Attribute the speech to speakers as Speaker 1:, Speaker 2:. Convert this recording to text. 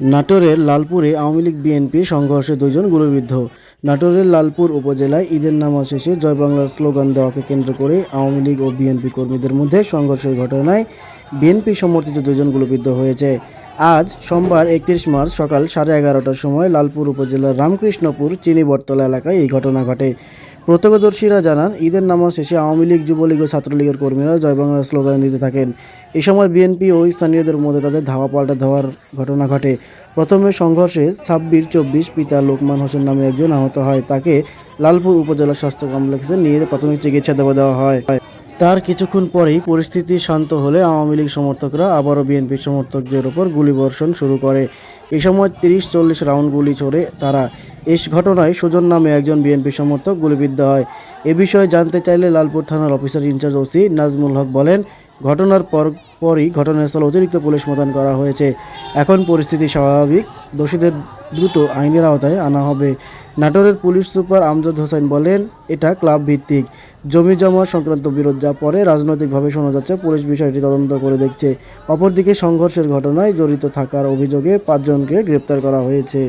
Speaker 1: নাটোরের লালপুরে আওয়ামী লীগ বিএনপি সংঘর্ষে দুজন গুলিবিদ্ধ। নাটোরের লালপুর উপজেলায় ঈদের নামাজ শেষে জয় বাংলা স্লোগান দেওয়াকে কেন্দ্র করে আওয়ামী লীগ ও বিএনপি কর্মীদের মধ্যে সংঘর্ষের ঘটনায় বিএনপি সমর্থিত দুজন গুলিবিদ্ধ হয়েছে। আজ সোমবার একত্রিশ মার্চ সকাল সাড়ে এগারোটার সময় লালপুর উপজেলার রামকৃষ্ণপুর চিনিবটতলা এলাকায় এই ঘটনা ঘটে। প্রত্যক্ষদর্শীরা জানান, ঈদের নামাজ শেষে আওয়ামী লীগ, যুবলীগ ও ছাত্রলীগের কর্মীরা জয় বাংলা স্লোগান দিতে থাকেন। এই সময় বিএনপি ও স্থানীয়দের মধ্যে তাদের ধাওয়া পাল্টা ধাওয়ার ঘটনা ঘটে। প্রথমে সংঘর্ষে ছাব্বিশ চব্বিশ পিতা লোকমান হোসেন নামে একজন আহত হয়। তাকে লালপুর উপজেলা স্বাস্থ্য কমপ্লেক্সে নিয়ে প্রাথমিক চিকিৎসা দেওয়া দেওয়া হয়। তার কিছুক্ষণ পরেই পরিস্থিতি শান্ত হলে আওয়ামী লীগ সমর্থকরা আবারও বিএনপি সমর্থকদের উপর গুলিবর্ষণ শুরু করে। এই সময় তিরিশ চল্লিশ রাউন্ড গুলি ছোড়ে তারা। এই ঘটনায় সুজন নামে একজন বিএনপি সমর্থক গুলিবিদ্ধ হয়। এ বিষয়ে জানতে চাইলে লালপুর থানার officer in charge OC Nazmul Haque বলেন, ঘটনার পর পরই ঘটনাস্থলে অতিরিক্ত পুলিশ মোতায়েন করা হয়েছে। এখন পরিস্থিতি স্বাভাবিক। দোষীদের দ্রুত আইনের আওতায় আনা হবে। নাটোরের পুলিশ সুপার আমজাদ হোসেন বলেন, এটা ক্লাব ভিত্তিক জমি জমা সংক্রান্ত বিরোধ যা পরে রাজনৈতিকভাবে শোনা যাচ্ছে, পুলিশ বিষয়টি তদন্ত করে দেখছে। অপরদিকে সংঘর্ষের ঘটনায় জড়িত থাকার অভিযোগে পাঁচজনকে গ্রেপ্তার করা হয়েছে।